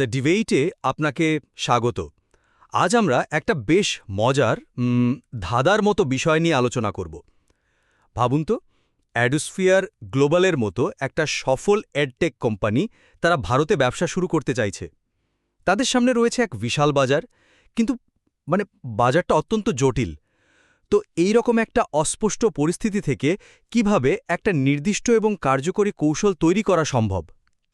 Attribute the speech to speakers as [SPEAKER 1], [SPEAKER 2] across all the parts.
[SPEAKER 1] The ডিবেইটে আপনাকে স্বাগত। আজ আমরা একটা বেশ মজার ধাঁধার মতো বিষয় নিয়ে আলোচনা করব। ভাবুন তো, অ্যাডোস্ফিয়ার গ্লোবালের মতো একটা সফল এডটেক কোম্পানি তারা ভারতে ব্যবসা শুরু করতে চাইছে। তাদের সামনে রয়েছে এক বিশাল বাজার, কিন্তু মানে বাজারটা অত্যন্ত জটিল। তো এই রকম একটা অস্পষ্ট পরিস্থিতি থেকে কীভাবে একটা নির্দিষ্ট এবং কার্যকরী কৌশল তৈরি করা সম্ভব?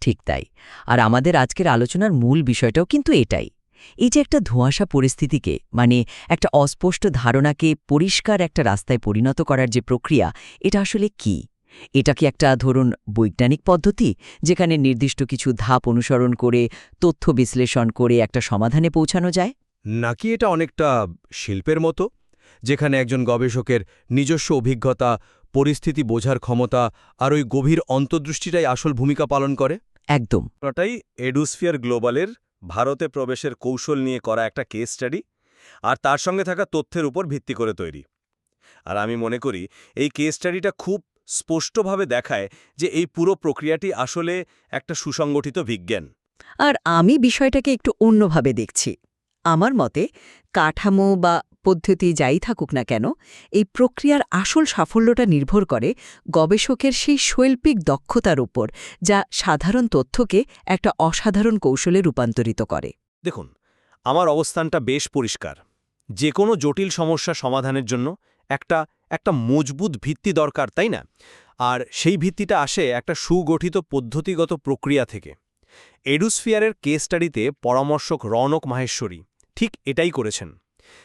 [SPEAKER 2] ঠিক তাই। আর আমাদের আজকের আলোচনার মূল বিষয়টাও কিন্তু এটাই। এই যে একটা ধোঁয়াশা পরিস্থিতিকে মানে একটা অস্পষ্ট ধারণাকে পরিষ্কার একটা রাস্তায় পরিণত করার যে প্রক্রিয়া, এটা আসলে কি? এটা কি একটা ধরুন বৈজ্ঞানিক পদ্ধতি, যেখানে নির্দিষ্ট কিছু ধাপ অনুসরণ করে, তথ্য বিশ্লেষণ করে একটা সমাধানে পৌঁছানো যায়?
[SPEAKER 1] নাকি এটা অনেকটা শিল্পের মতো, যেখানে একজন গবেষকের নিজস্ব অভিজ্ঞতা, পরিস্থিতি বোঝার ক্ষমতা আর ওই গভীর অন্তর্দৃষ্টিটাই আসল ভূমিকা পালন করে?
[SPEAKER 2] একদম।
[SPEAKER 3] পুরোটাই এডুস্ফিয়ার গ্লোবালের ভারতে প্রবেশের কৌশল নিয়ে করা একটা কেস স্টাডি আর তার সঙ্গে থাকা তথ্যের উপর ভিত্তি করে তৈরি। আর আমি মনে করি এই কেস স্টাডিটা খুব স্পষ্টভাবে দেখায় যে এই পুরো প্রক্রিয়াটি আসলে একটা সুসংগঠিত বিজ্ঞান।
[SPEAKER 2] আর আমি বিষয়টাকে একটু অন্যভাবে দেখছি। আমার মতে কাঠামো বা পদ্ধতি যাই থাকুক না কেন, এই প্রক্রিয়ার আসল সাফল্যটা নির্ভর করে গবেষকের সেই শৈল্পিক দক্ষতার উপর, যা সাধারণ তথ্যকে একটা অসাধারণ কৌশলে রূপান্তরিত করে।
[SPEAKER 3] দেখুন, আমার অবস্থানটা বেশ পরিষ্কার। যে কোনো জটিল সমস্যা সমাধানের জন্য একটা একটা মজবুত ভিত্তি দরকার, তাই না? আর সেই ভিত্তিটা আসে একটা সুগঠিত পদ্ধতিগত প্রক্রিয়া থেকে। এডুস্ফিয়ারের কেস স্টাডিতে পরামর্শক রনক মাহেশ্বরী ঠিক এটাই করেছেন।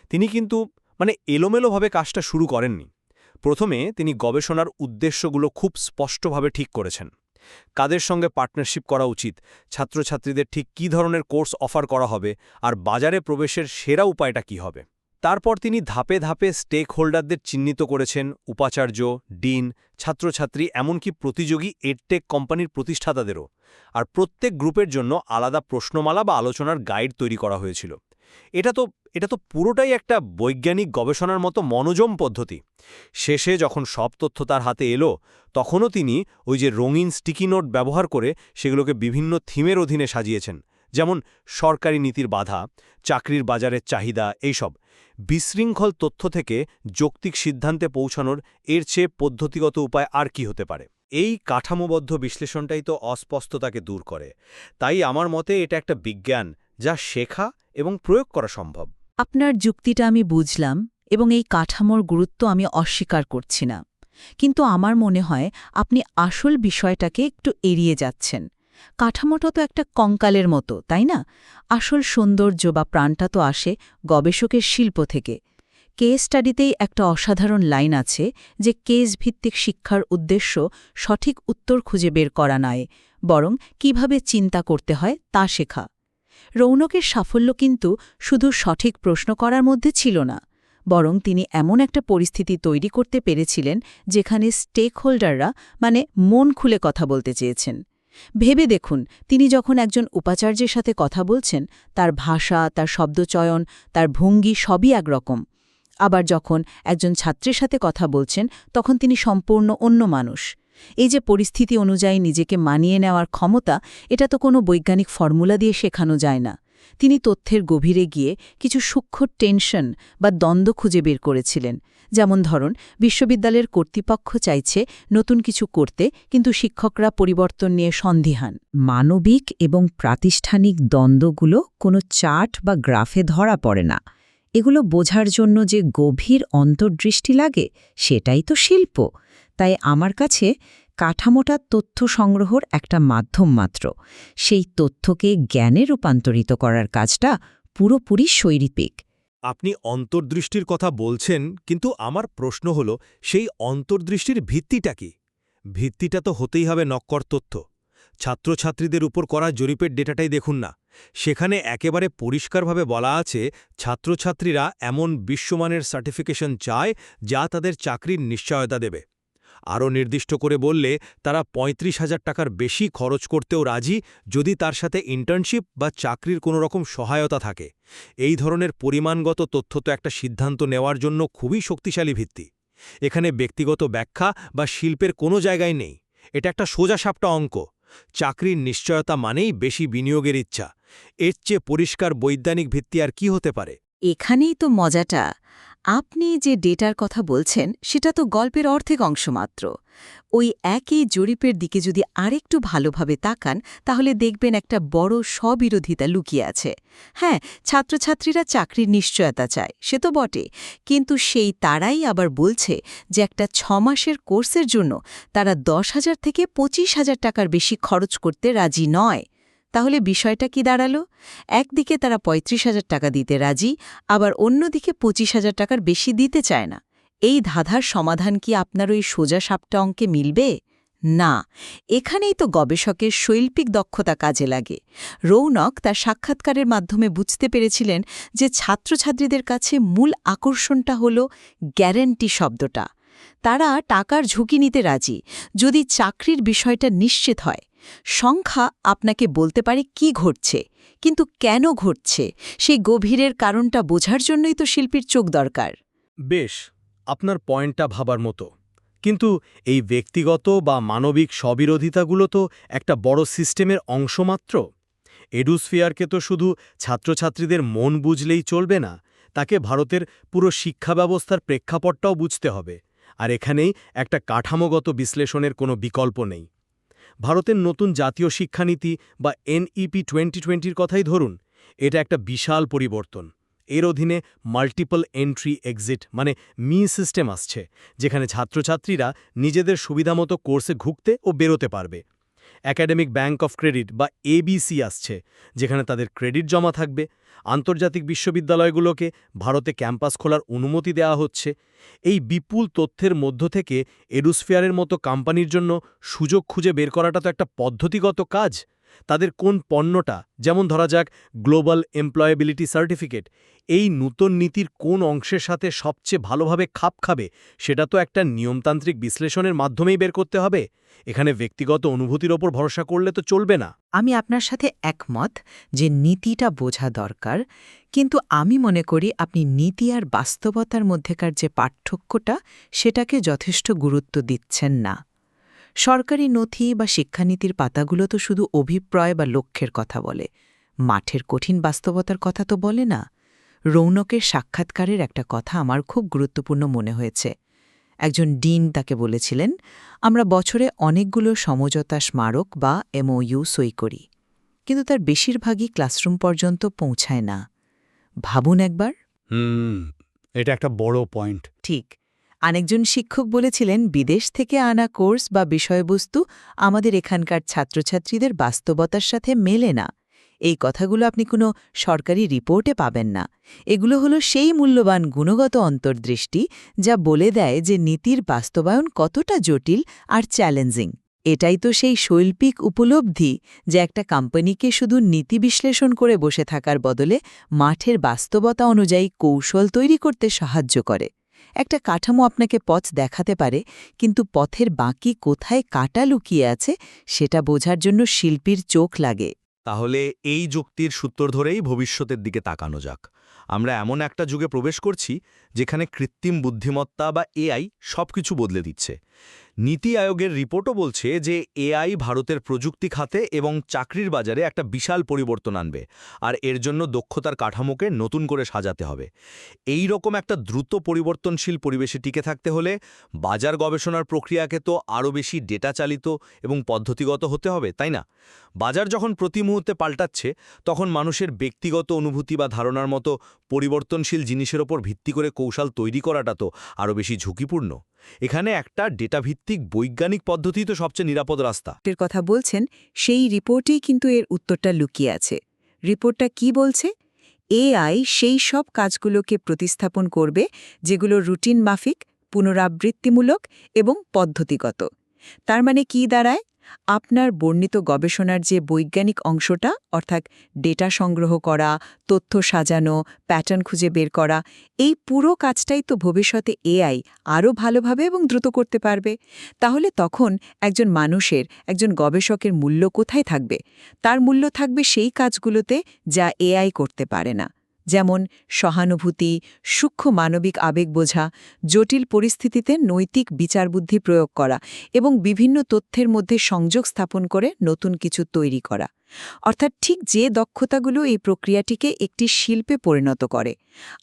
[SPEAKER 3] তিনি কিন্তু মানে এলোমেলোভাবে কাজটা শুরু করেননি। প্রথমে তিনি গবেষণার উদ্দেশ্যগুলো খুব স্পষ্টভাবে ঠিক করেছেন। কাদের সঙ্গে পার্টনারশিপ করা উচিত, ছাত্রছাত্রীদের ঠিক কী ধরনের কোর্স অফার করা হবে, আর বাজারে প্রবেশের সেরা উপায়টা কি হবে। তারপর তিনি ধাপে ধাপে স্টেক হোল্ডারদের চিহ্নিত করেছেন, উপাচার্য, ডিন, ছাত্রছাত্রী, এমনকি প্রতিযোগী এডটেক কোম্পানির প্রতিষ্ঠাতাদেরও। আর প্রত্যেক গ্রুপের জন্য আলাদা প্রশ্নমালা বা আলোচনার গাইড তৈরি করা হয়েছিল। এটা তো এটা তো পুরোটাই একটা বৈজ্ঞানিক গবেষণার মতো মনোজম পদ্ধতি। শেষে যখন সব তথ্য তার হাতে এলো, তখনও তিনি ওই যে রঙিন স্টিকি নোট ব্যবহার করে সেগুলোকে বিভিন্ন থিমের অধীনে সাজিয়েছেন, যেমন সরকারি নীতির বাধা, চাকরির বাজারের চাহিদা, এইসব। বিশৃঙ্খল তথ্য থেকে যৌক্তিক সিদ্ধান্তে পৌঁছানোর এর চেয়ে পদ্ধতিগত উপায় আর কি হতে পারে? এই কাঠামোবদ্ধ বিশ্লেষণটাই তো অস্পষ্টতাকে দূর করে। তাই আমার মতে এটা একটা বিজ্ঞান যা শেখা এবং প্রয়োগ করা সম্ভব।
[SPEAKER 4] আপনার যুক্তিটা আমি বুঝলাম এবং এই কাঠামোর গুরুত্ব আমি অস্বীকার করছি না। কিন্তু আমার মনে হয় আপনি আসল বিষয়টাকে একটু এড়িয়ে যাচ্ছেন। কাঠামোটা তো একটা কঙ্কালের মতো, তাই না? আসল সৌন্দর্য বা প্রাণটা তো আসে গবেষকের শিল্প থেকে। কেস স্টাডিতেই একটা অসাধারণ লাইন আছে যে কেস ভিত্তিক শিক্ষার উদ্দেশ্য সঠিক উত্তর খুঁজে বের করা নয়, বরং কীভাবে চিন্তা করতে হয় তা শেখা। রৌনকের সাফল্য কিন্তু শুধু সঠিক প্রশ্ন করার মধ্যে ছিল না, বরং তিনি এমন একটা পরিস্থিতি তৈরি করতে পেরেছিলেন যেখানে স্টেক হোল্ডাররা মানে মন খুলে কথা বলতে চেয়েছেন। ভেবে দেখুন, তিনি যখন একজন উপাচার্যের সাথে কথা বলছেন, তার ভাষা, তার শব্দচয়ন, তার ভঙ্গি সবই একরকম। আবার যখন একজন ছাত্রের সাথে কথা বলছেন, তখন তিনি সম্পূর্ণ অন্য মানুষ। এই যে পরিস্থিতি অনুযায়ী নিজেকে মানিয়ে নেওয়ার ক্ষমতা, এটা তো কোনো বৈজ্ঞানিক ফর্মুলা দিয়ে শেখানো যায় না। তিনি তথ্যের গভীরে গিয়ে কিছু সূক্ষ্ম টেনশন বা দ্বন্দ্ব খুঁজে বের করেছিলেন। যেমন ধরুন, বিশ্ববিদ্যালয়ের কর্তৃপক্ষ চাইছে নতুন কিছু করতে, কিন্তু শিক্ষকরা পরিবর্তন নিয়ে সন্দিহান।
[SPEAKER 5] মানবিক এবং প্রাতিষ্ঠানিক দ্বন্দ্বগুলো কোনো চার্ট বা গ্রাফে ধরা পড়ে না। এগুলো বোঝার জন্য যে গভীর অন্তর্দৃষ্টি লাগে, সেটাই তো শিল্প। তাই আমার কাছে কাঠামোটা তথ্য সংগ্রহর একটা মাধ্যম মাত্র। সেই তথ্যকে জ্ঞানে রূপান্তরিত করার কাজটা পুরোপুরি শৈরিপিক
[SPEAKER 3] আপনি অন্তর্দৃষ্টির কথা বলছেন, কিন্তু আমার প্রশ্ন হল, সেই অন্তর্দৃষ্টির ভিত্তিটা কি? ভিত্তিটা তো হতেই হবে নক্কর তথ্য। ছাত্রছাত্রীদের উপর করা জরিপের ডেটাটাই দেখুন না। সেখানে একেবারে পরিষ্কারভাবে বলা আছে, ছাত্রছাত্রীরা এমন বিশ্বমানের সার্টিফিকেশন চায় যা তাদের চাকরির নিশ্চয়তা দেবে। আরও নির্দিষ্ট করে বললে, তারা পঁয়ত্রিশ হাজার টাকার বেশি খরচ করতেও রাজি যদি তার সাথে ইন্টার্নশিপ বা চাকরির কোনো রকম সহায়তা থাকে। এই ধরনের পরিমাণগত তথ্য তো একটা সিদ্ধান্ত নেওয়ার জন্য খুবই শক্তিশালী ভিত্তি। এখানে ব্যক্তিগত ব্যাখ্যা বা শিল্পের কোনো জায়গায় নেই। এটা একটা সোজাসাপটা অঙ্ক। চাকরির নিশ্চয়তা মানেই বেশি বিনিয়োগের ইচ্ছা। এর চেয়ে পরিষ্কার বৈজ্ঞানিক ভিত্তি আর কি হতে পারে?
[SPEAKER 6] এখানেই তো মজাটা। আপনি যে ডেটার কথা বলছেন, সেটা তো গল্পের অর্ধেক অংশ মাত্র। ওই একই জরিপের দিকে যদি আরেকটু ভালোভাবে তাকান, তাহলে দেখবেন একটা বড় স্ববিরোধিতা লুকিয়ে আছে। হ্যাঁ ছাত্রছাত্রীরা চাকরির নিশ্চয়তা চায়, সে তো বটে। কিন্তু সেই তারাই আবার বলছে যে একটা ছমাসের কোর্সের জন্য তারা দশ হাজার থেকে পঁচিশ হাজার টাকার বেশি খরচ করতে রাজি নয়। তাহলে বিষয়টা কি দাঁড়াল? একদিকে তারা পঁয়ত্রিশ হাজার টাকা দিতে রাজি, আবার অন্যদিকে পঁচিশ হাজার টাকার বেশি দিতে চায় না। এই ধাঁধার সমাধান কি আপনার ওই সোজা সাপটা অঙ্কে মিলবে? না। এখানেই তো গবেষকের শৈল্পিক দক্ষতা কাজে লাগে। রৌনক তার সাক্ষাৎকারের মাধ্যমে বুঝতে পেরেছিলেন যে ছাত্রছাত্রীদের কাছে মূল আকর্ষণটা হল গ্যারেন্টি শব্দটা। তারা টাকার ঝুঁকি নিতে রাজি, যদি চাকরির বিষয়টা নিশ্চিত হয়। সংখ্যা আপনাকে বলতে পারে কি ঘটছে, কিন্তু কেন ঘটছে, সেই গভীরের কারণটা বোঝার জন্যই তো শিল্পীর চোখ দরকার।
[SPEAKER 3] বেশ, আপনার পয়েন্টটা ভাবার মতো। কিন্তু এই ব্যক্তিগত বা মানবিক স্ববিরোধিতাগুলো তো একটা বড় সিস্টেমের অংশ মাত্র? এডুস্ফিয়ারকে তো শুধু ছাত্রছাত্রীদের মন বুঝলেই চলবে না, তাকে ভারতের পুরো শিক্ষা ব্যবস্থার প্রেক্ষাপটটাও বুঝতে হবে। আর এখানেই একটা কাঠামোগত বিশ্লেষণের কোনো বিকল্প নেই। ভারতের নতুন জাতীয় শিক্ষানীতি বা এনইপি টোয়েন্টি টোয়েন্টির কথাই ধরুন, এটা একটা বিশাল পরিবর্তন। এর অধীনে মাল্টিপল এন্ট্রি এক্সিট মানে মি সিস্টেম আসছে, যেখানে ছাত্রছাত্রীরা নিজেদের সুবিধামতো কোর্সে ঘুরতে ও বেরোতে পারবে। একাডেমিক ব্যাঙ্ক অফ ক্রেডিট বা এবিসি আসছে, যেখানে তাদের ক্রেডিট জমা থাকবে। আন্তর্জাতিক বিশ্ববিদ্যালয়গুলোকে ভারতে ক্যাম্পাস খোলার অনুমতি দেওয়া হচ্ছে। এই বিপুল তথ্যের মধ্য থেকে এডুসফেয়ারের মতো কোম্পানির জন্য সুযোগ খুঁজে বের করাটা তো একটা পদ্ধতিগত কাজ। তাদের কোন পণ্যটা, যেমন ধরা যাক গ্লোবাল এমপ্লয়েবিলিটি সার্টিফিকেট এই নূতন নীতির কোন অংশের সাথে সবচেয়ে ভালোভাবে খাপ খাবে, সেটা তো একটা নিয়মতান্ত্রিক বিশ্লেষণের মাধ্যমেই বের করতে হবে। এখানে ব্যক্তিগত অনুভূতির ওপর ভরসা করলে তো চলবে না।
[SPEAKER 4] আমি আপনার সাথে একমত যে নীতিটা বোঝা দরকার, কিন্তু আমি মনে করি আপনি নীতি আর বাস্তবতার মধ্যেকার যে পার্থক্যটা, সেটাকে যথেষ্ট গুরুত্ব দিচ্ছেন না। সরকারি নথি বা শিক্ষানীতির পাতাগুলো তো শুধু অভিপ্রায় বা লক্ষ্যের কথা বলে। মাঠের কঠিন বাস্তবতার কথা তো বলে না। রৌনকের সাক্ষাৎকারের একটা কথা আমার খুব গুরুত্বপূর্ণ মনে হয়েছে। একজন ডিন তাকে বলেছিলেন আমরা বছরে অনেকগুলো সমঝোতা স্মারক বা এমওইউ সই করি কিন্তু তার বেশিরভাগই ক্লাসরুম পর্যন্ত পৌঁছায় না। ভাবুন একবার।
[SPEAKER 7] হুম এটা একটা বড় পয়েন্ট।
[SPEAKER 4] ঠিক। আরেকজন শিক্ষক বলেছিলেন, বিদেশ থেকে আনা কোর্স বা বিষয়বস্তু আমাদের এখানকার ছাত্রছাত্রীদের বাস্তবতার সাথে মেলে না। এই কথাগুলো আপনি কোনো সরকারি রিপোর্টে পাবেন না। এগুলো হলো সেই মূল্যবান গুণগত অন্তর্দৃষ্টি যা বলে দেয় যে নীতির বাস্তবায়ন কতটা জটিল আর চ্যালেঞ্জিং। এটাই তো সেই শৈল্পিক উপলব্ধি যে একটা কোম্পানিকে শুধু নীতি বিশ্লেষণ করে বসে থাকার বদলে মাঠের বাস্তবতা অনুযায়ী কৌশল তৈরি করতে সাহায্য করে। একটা কাঠামো আপনাকে পথ দেখাতে পারে, কিন্তু পথের বাকি কোথায় কাটা লুকিয়ে আছে সেটা বোঝার জন্য শিল্পীর চোখ লাগে।
[SPEAKER 1] তাহলে এই যুক্তির সূত্র ধরেই ভবিষ্যতের দিকে তাকানো যাক। আমরা এমন একটা যুগে প্রবেশ করছি যেখানে কৃত্রিম বুদ্ধিমত্তা বা এআই সবকিছু বদলে দিচ্ছে। নীতি আয়োগের রিপোর্টও বলছে যে এআই ভারতের প্রযুক্তি খাতে এবং চাকরির বাজারে একটা বিশাল পরিবর্তন আনবে, আর এর জন্য দক্ষতার কাঠামোকে নতুন করে সাজাতে হবে। এই রকম একটা দ্রুত পরিবর্তনশীল পরিবেশে টিকে থাকতে হলে বাজার গবেষণার প্রক্রিয়াকে তো আরও বেশি ডেটা চালিত এবং পদ্ধতিগত হতে হবে, তাই না? বাজার যখন প্রতি মুহূর্তে পাল্টাচ্ছে, তখন মানুষের ব্যক্তিগত অনুভূতি বা ধারণার মতো পরিবর্তনশীল জিনিসের ওপর ভিত্তি করে কৌশল তৈরি করাটা তো আরও বেশি ঝুঁকিপূর্ণ। এখানে একটা ডেটাভিত্তিক বৈজ্ঞানিক পদ্ধতি তো সবচেয়ে নিরাপদ রাস্তা।
[SPEAKER 4] এর কথা বলছেন, সেই রিপোর্টেই কিন্তু এর উত্তরটা লুকিয়ে আছে। রিপোর্টটা কি বলছে? এআই সেই সব কাজগুলোকে প্রতিস্থাপন করবে, যেগুলো রুটিন মাফিক, পুনরাবৃত্তিমূলক এবং পদ্ধতিগত। তার মানে কি দাঁড়ায়? আপনার বর্ণিত গবেষণার যে বৈজ্ঞানিক অংশটা, অর্থাৎ ডেটা সংগ্রহ করা, তথ্য সাজানো প্যাটার্ন খুঁজে বের করা, এই পুরো কাজটাই তো ভবিষ্যতে এআই আরও ভালোভাবে এবং দ্রুত করতে পারবে। তাহলে তখন একজন মানুষের, একজন গবেষকের মূল্য কোথায় থাকবে? তার মূল্য থাকবে সেই কাজগুলোতে যা এআই করতে পারে না। যেমন সহানুভূতি, সূক্ষ্ম মানবিক আবেগ বোঝা, জটিল পরিস্থিতিতে নৈতিক বিচারবুদ্ধি প্রয়োগ করা এবং বিভিন্ন তথ্যের মধ্যে সংযোগ স্থাপন করে নতুন কিছু তৈরি করা। অর্থাৎ ঠিক যে দক্ষতাগুলো এই প্রক্রিয়াটিকে একটি শিল্পে পরিণত করে।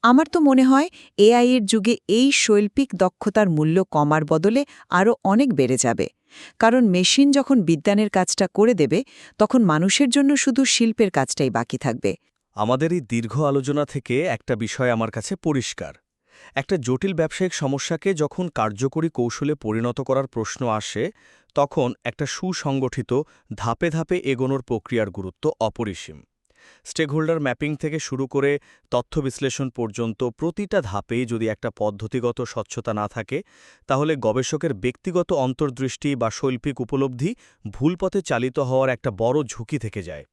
[SPEAKER 4] আমার তো মনে হয় এআই এর যুগে এই শৈল্পিক দক্ষতার মূল্য কমার বদলে আরও অনেক বেড়ে যাবে। কারণ মেশিন যখন বিজ্ঞানের কাজটা করে দেবে, তখন মানুষের জন্য শুধু শিল্পের কাজটাই বাকি থাকবে।
[SPEAKER 1] আমাদের এই দীর্ঘ আলোচনা থেকে একটা বিষয় আমার কাছে পরিষ্কার। একটা জটিল ব্যবসায়িক সমস্যাকে যখন কার্যকরী কৌশলে পরিণত করার প্রশ্ন আসে, তখন একটা সুসংগঠিত, ধাপে ধাপে এগোনোর প্রক্রিয়ার গুরুত্ব অপরিসীম। স্টেকহোল্ডার ম্যাপিং থেকে শুরু করে তথ্য বিশ্লেষণ পর্যন্ত প্রতিটা ধাপেই যদি একটা পদ্ধতিগত স্বচ্ছতা না থাকে, তাহলে গবেষকের ব্যক্তিগত অন্তর্দৃষ্টি বা শৈল্পিক উপলব্ধি ভুল পথে চালিত হওয়ার একটা বড় ঝুঁকি থেকে যায়।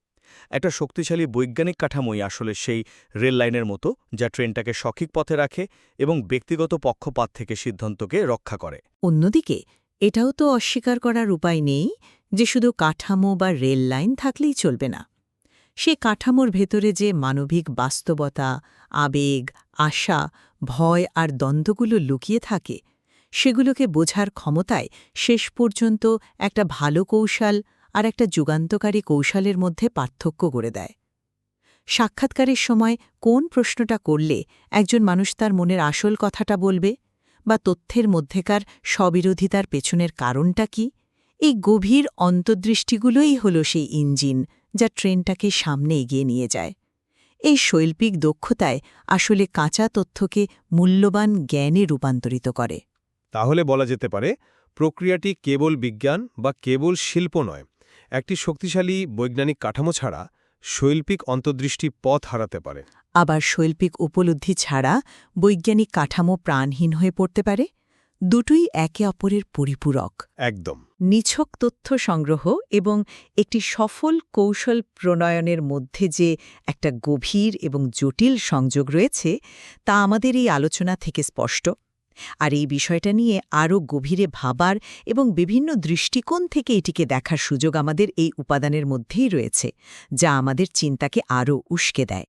[SPEAKER 1] একটা শক্তিশালী বৈজ্ঞানিক কাঠামোই আসলে সেই রেল লাইনের মতো, যা ট্রেনটাকে সঠিক পথে রাখে এবং ব্যক্তিগত পক্ষপাত থেকে সিদ্ধান্তকে রক্ষা করে।
[SPEAKER 4] অন্যদিকে, এটাও তো অস্বীকার করার উপায় নেই যে শুধু কাঠামো বা রেল লাইন থাকলেই চলবে না। সে কাঠামোর ভেতরে যে মানবিক বাস্তবতা, আবেগ, আশা, ভয় আর দ্বন্দ্বগুলো লুকিয়ে থাকে, সেগুলোকে বোঝার ক্ষমতায় শেষ পর্যন্ত একটা ভালো কৌশল আর একটা যুগান্তকারী কৌশলের মধ্যে পার্থক্য করে দেয়। সাক্ষাৎকারের সময় কোন প্রশ্নটা করলে একজন মানুষ তার মনের আসল কথাটা বলবে বা তথ্যের মধ্যেকার স্ববিরোধিতার পেছনের কারণটা কি? এই গভীর অন্তর্দৃষ্টিগুলোই হল সেই ইঞ্জিন যা ট্রেনটাকে সামনে এগিয়ে নিয়ে যায়। এই শৈল্পিক দক্ষতায় আসলে কাঁচা তথ্যকে মূল্যবান জ্ঞানে রূপান্তরিত করে।
[SPEAKER 3] তাহলে বলা যেতে পারে প্রক্রিয়াটি কেবল বিজ্ঞান বা কেবল শিল্প নয়। একটি শক্তিশালী বৈজ্ঞানিক কাঠামো ছাড়া শৈল্পিক অন্তর্দৃষ্টি পথ হারাতে পারে।
[SPEAKER 4] আবার শৈল্পিক উপলব্ধি ছাড়া বৈজ্ঞানিক কাঠামো প্রাণহীন হয়ে পড়তে পারে। দুটোই একে অপরের পরিপূরক।
[SPEAKER 3] একদম।
[SPEAKER 4] নিছক তথ্য সংগ্রহ এবং একটি সফল কৌশল প্রণয়নের মধ্যে যে একটা গভীর এবং জটিল সংযোগ রয়েছে তা আমাদের এই আলোচনা থেকে স্পষ্ট। আর এই বিষয়টা নিয়ে আরও গভীরে ভাবার এবং বিভিন্ন দৃষ্টিকোণ থেকে এটিকে দেখার সুযোগ আমাদের এই উপাদানের মধ্যেই রয়েছে, যা আমাদের চিন্তাকে আরও উস্কে দেয়।